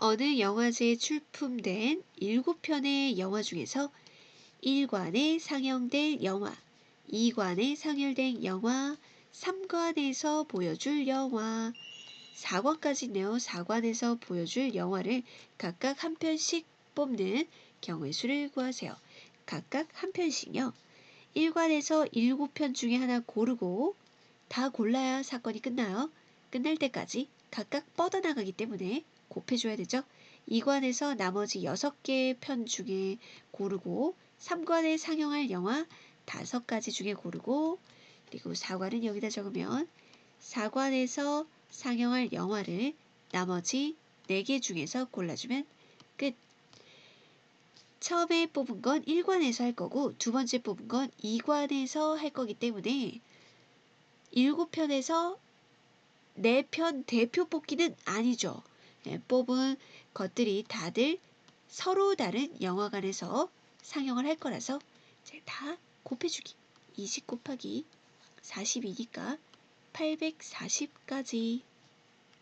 어느 영화제에 출품된 7편의 영화 중에서 1관에 상영될 영화, 2관에 상영된 영화, 3관에서 보여줄 영화, 4관까지 있네요. 4관에서 보여줄 영화를 각각 한 편씩 뽑는 경우의 수를 구하세요. 각각 한 편씩요. 1관에서 7편 중에 하나 고르고 다 골라야 사건이 끝나요. 끝날 때까지 각각 뻗어나가기 때문에 곱해줘야 되죠. 2관에서 나머지 6개의 편 중에 고르고 3관에 상영할 영화 5가지 중에 고르고 그리고 4관은 여기다 적으면 4관에서 상영할 영화를 나머지 4개 중에서 골라주면 끝. 처음에 뽑은 건 1관에서 할 거고 두 번째 뽑은 건 2관에서 할 거기 때문에 7편에서 4편 대표 뽑기는 아니죠. 예, 뽑은 것들이 다들 서로 다른 영화관에서 상영을 할 거라서 이제 다 곱해주기. 20 곱하기 42니까 840까지